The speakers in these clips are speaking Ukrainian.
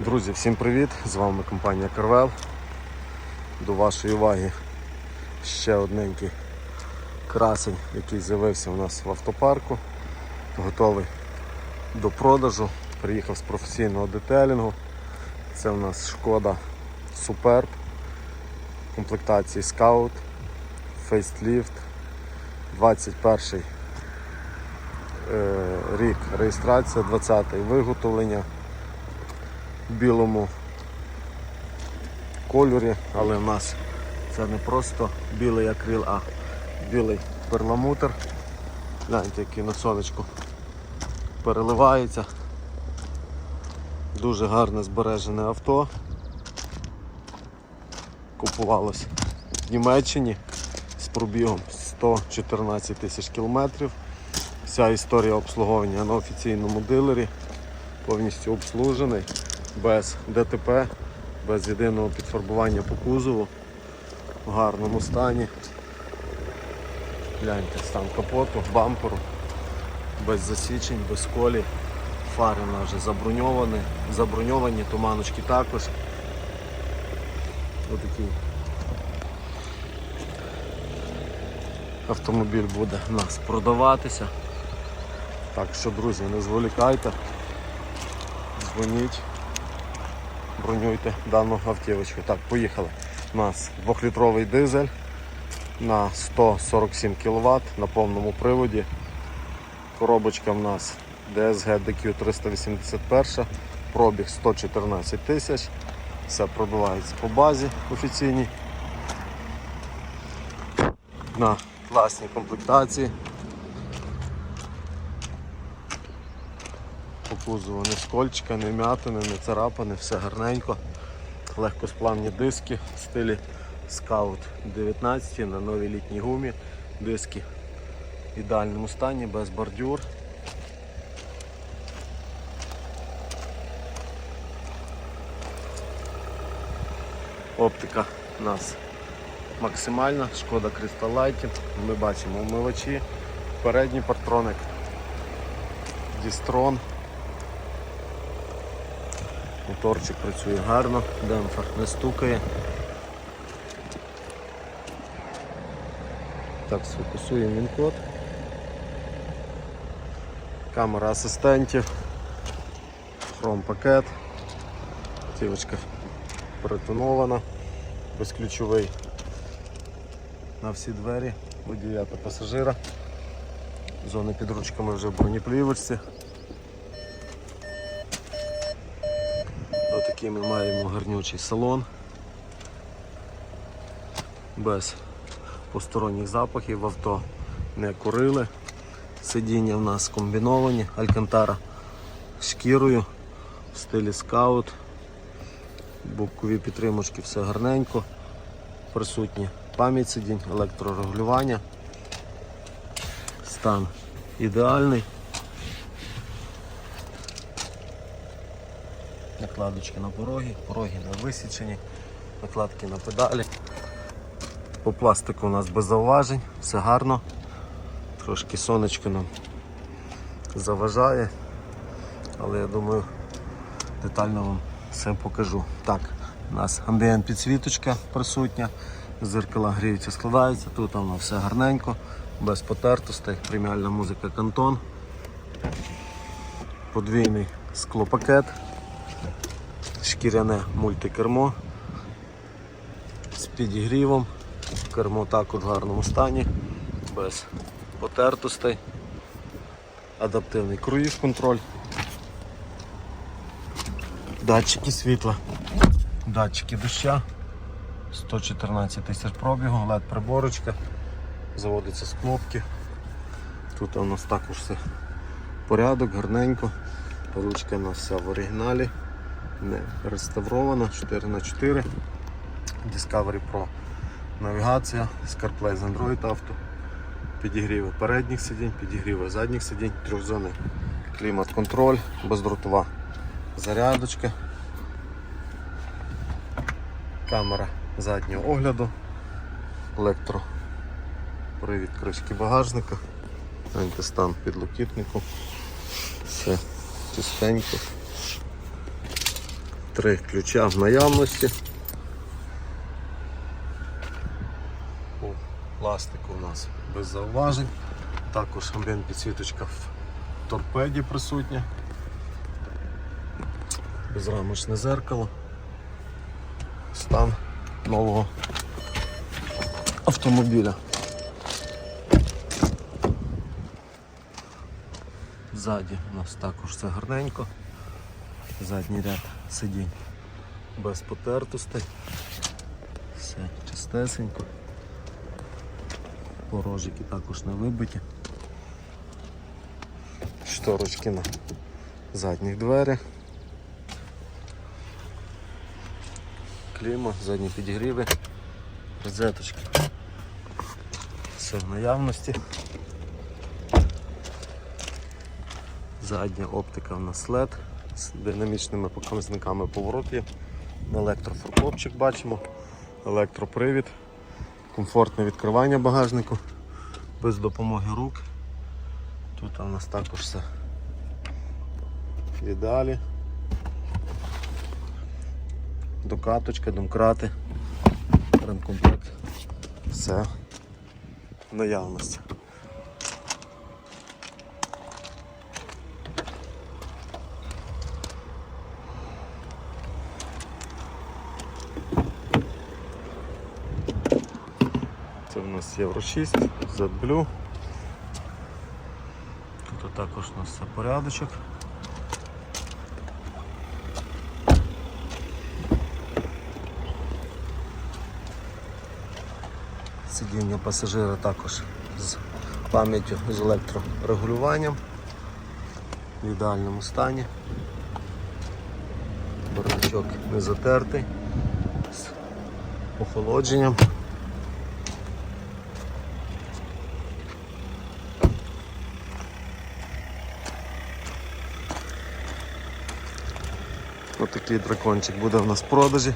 Друзі, всім привіт! З вами компанія Карвел. До вашої уваги ще одненький красень, який з'явився у нас в автопарку. Готовий до продажу. Приїхав з професійного детелінгу. Це у нас шкода Superb комплектації Scout, Facelift, 21 е, рік реєстрація, 20-й виготовлення білому кольорі, але в нас це не просто білий акрил, а білий перламутр. Гляньте, який на сонечку переливається. Дуже гарне збережене авто. Купувалось в Німеччині з пробігом 114 тисяч кілометрів. Вся історія обслуговування на офіційному дилері, повністю обслужений, без ДТП, без єдиного підфарбування по кузову, в гарному стані. Гляньте, стан капоту, бамперу, без засічень, без колі. Фари у нас вже заброньовані, заброньовані, туманочки також. Отакий автомобіль буде у нас продаватися. Так що, друзі, не зволікайте, дзвоніть, бронюйте дану автівочку. Так, поїхали. У нас 2-літровий дизель на 147 кВт на повному приводі. Коробочка в нас DSG DQ 381, пробіг 114 тисяч. Все пробивається по базі офіційній. На класній комплектації. Кузову не скольчика, не м'ятини, не царапини, все гарненько. Легкосплавні диски в стилі Scout 19 на новій літній гумі. Диски в ідеальному стані, без бордюр. Оптика у нас максимальна, шкода Light. Ми бачимо умивачі, передній партроник, Дістрон. Моторчик працює гарно, демпфер не стукає. Так, сфокусуємо він код. Камера асистентів, хром пакет, Тівочка перетонована, безключовий на всі двері, водія та пасажира. Зони під ручками вже в бронеплівочці. Отакий ми маємо гарнючий салон. Без посторонніх запахів в авто не курили. Сидіння в нас комбіновані, алькантара шкірою в стилі скаут. Бокові підтримочки все гарненько. Присутні пам'ять сидінь, електрорегулювання. Стан ідеальний. Накладочки на пороги, пороги не висічені, накладки на педалі. По пластику у нас без зауважень, все гарно. Трошки сонечко нам заважає, але я думаю детально вам все покажу. Так, у нас амбієнт підсвіточка присутня, зеркала гріються, складаються, тут воно все гарненько, без потертостей, преміальна музика кантон, подвійний склопакет, шкіряне мультикермо з підігрівом. Кермо також в гарному стані, без потертостей, адаптивний круїз контроль, датчики світла, датчики доща, 114 тисяч пробігу, led приборочка, заводиться з кнопки. Тут у нас також все порядок, гарненько, ручка у нас вся в оригіналі, не реставрована, 4х4, Discovery Pro. Навігація, CarPlay з Android Auto, підігріви передніх сидінь, підігріви задніх сидінь, трьохзонний клімат-контроль, бездротова зарядочка, камера заднього огляду, електро, привід кришки багажника, антистан підлокітнику, все чистенько. Три ключа в наявності. По пластику у нас без зауважень. Також амбієнт підсвіточка в торпеді присутня. Безрамочне зеркало. Стан нового автомобіля. Ззаді у нас також все гарненько. Задній ряд сидінь без потертостей. Все чистесенько. Порожики також не вибиті. Шторочки на задніх дверях. Кліма, задні підігріви, розеточки. Все в наявності. Задня оптика в нас LED з динамічними показниками поворотів. Електрофоркопчик бачимо, електропривід, комфортне відкривання багажнику без допомоги рук. Тут у нас також все в ідеалі. Докаточка, домкрати, ремкомплект. Все наявності. Це в нас Євро 6, ZBlue. Тут також у нас все порядочок. Сидіння пасажира також з пам'яттю з електрорегулюванням в ідеальному стані. Бардачок не затертий, з охолодженням. Отакий дракончик буде в нас в продажі.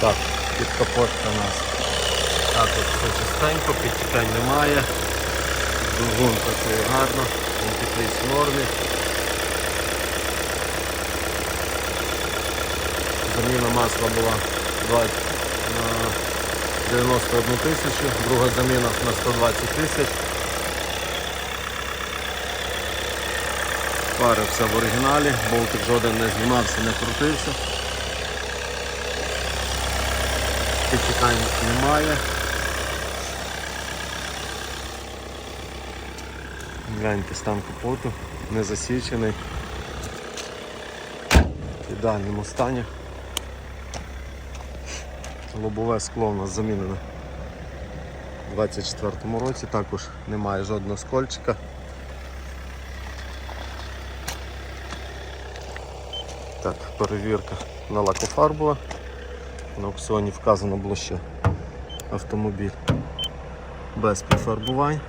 Так, під капотка у нас також все чистенько, підтікань немає. Двигун працює гарно, антифріз в нормі. Заміна масла була 20 на 91 тисячу, друга заміна на 120 тисяч. Фари все в оригіналі, болтик жоден не знімався, не крутився. Підчекань немає. Гляньте стан капоту, не засічений. В ідеальному стані. Лобове скло у нас замінене у 24-му році, також немає жодного скольчика. Так, перевірка на лакофарбова. На аукціоні вказано було, що автомобіль без підфарбувань.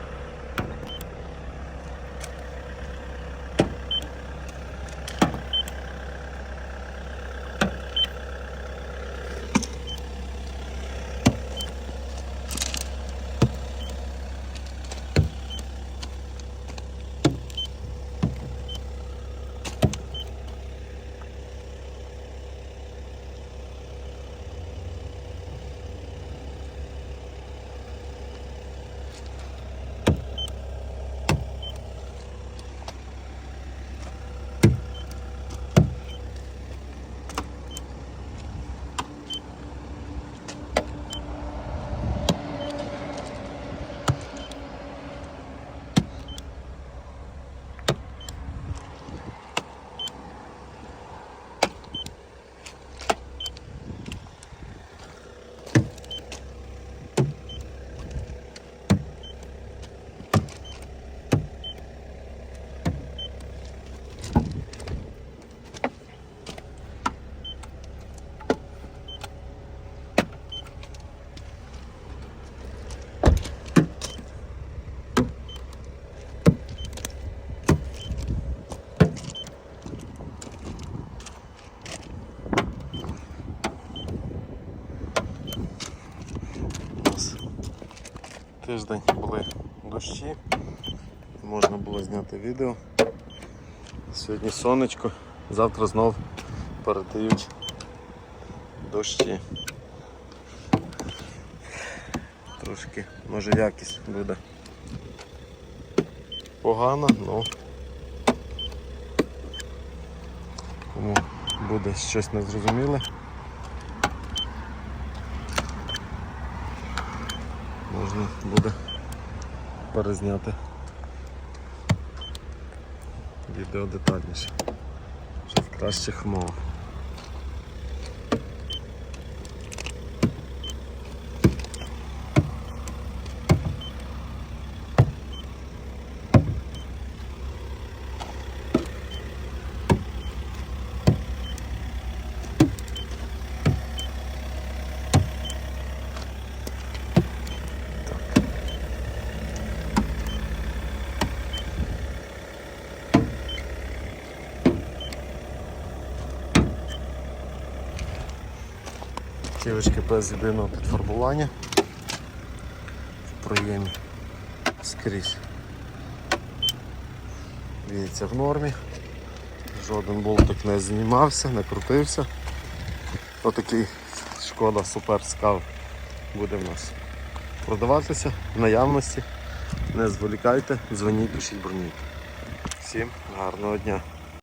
Тиждень були дощі, можна було зняти відео. Сьогодні сонечко, завтра знов передають дощі. Трошки, може якість буде погана, але кому буде щось незрозуміле. Можна буде перезняти відео детальніше. Вже в кращих умовах. Ківочки без єдиного підфарбування в проємі скрізь. Дивіться в нормі. Жоден болтик не знімався, не крутився. Отакий шкода супер скав буде в нас продаватися в наявності. Не зволікайте, дзвоніть, пишіть броніть. Всім гарного дня!